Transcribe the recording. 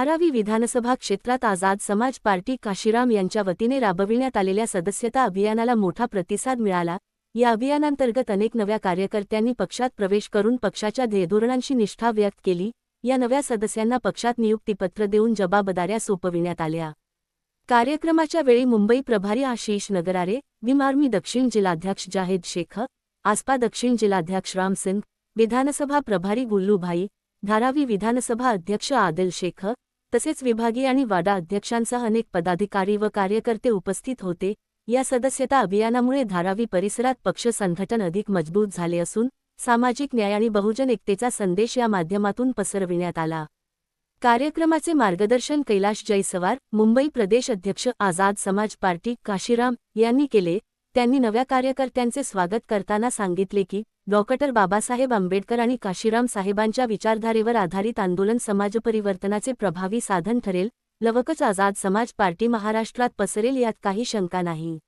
धारावी विधानसभा क्षेत्रात आझाद समाज पार्टी काशीराम यांच्या वतीने राबविण्यात आलेल्या सदस्यता अभियानाला मोठा प्रतिसाद मिळाला. या अभियानांतर्गत अनेक नव्या कार्यकर्त्यांनी पक्षात प्रवेश करून पक्षाच्या ध्येयधोरणांशी निष्ठा व्यक्त केली. या नव्या सदस्यांना पक्षात नियुक्तीपत्र देऊन जबाबदाऱ्या सोपविण्यात आल्या. कार्यक्रमाच्या वेळी मुंबई प्रभारी आशिष नगरारे विमार्मी दक्षिण जिल्हाध्यक्ष जाहेद शेख आसपा दक्षिण जिल्हाध्यक्ष राम सिंग विधानसभा प्रभारी गुल्लूभाई धारावी विधानसभा अध्यक्ष आदिल शेख तसेच विभागीय आणि वाडा अध्यक्षांसह अनेक पदाधिकारी व कार्यकर्ते उपस्थित होते. या सदस्यता अभियानामुळे धारावी परिसरात पक्ष संघटन अधिक मजबूत झाले असून सामाजिक न्याय आणि बहुजन एकतेचा संदेश या माध्यमातून पसरविण्यात आला. कार्यक्रमाचे मार्गदर्शन कैलाश जयसवार मुंबई प्रदेश अध्यक्ष आझाद समाज पार्टी काशीराम यांनी केले. त्यांनी नव्या कार्यकर्त्यांचे स्वागत करताना सांगितले की डॉक्टर बाबासाहेब आंबेडकर आणि काशीराम साहेबांच्या विचारधारेवर आधारित आंदोलन समाजपरिवर्तनाचे प्रभावी साधन ठरेल लवकच आझाद समाज पार्टी महाराष्ट्रात पसरेल यात काही शंका नाही.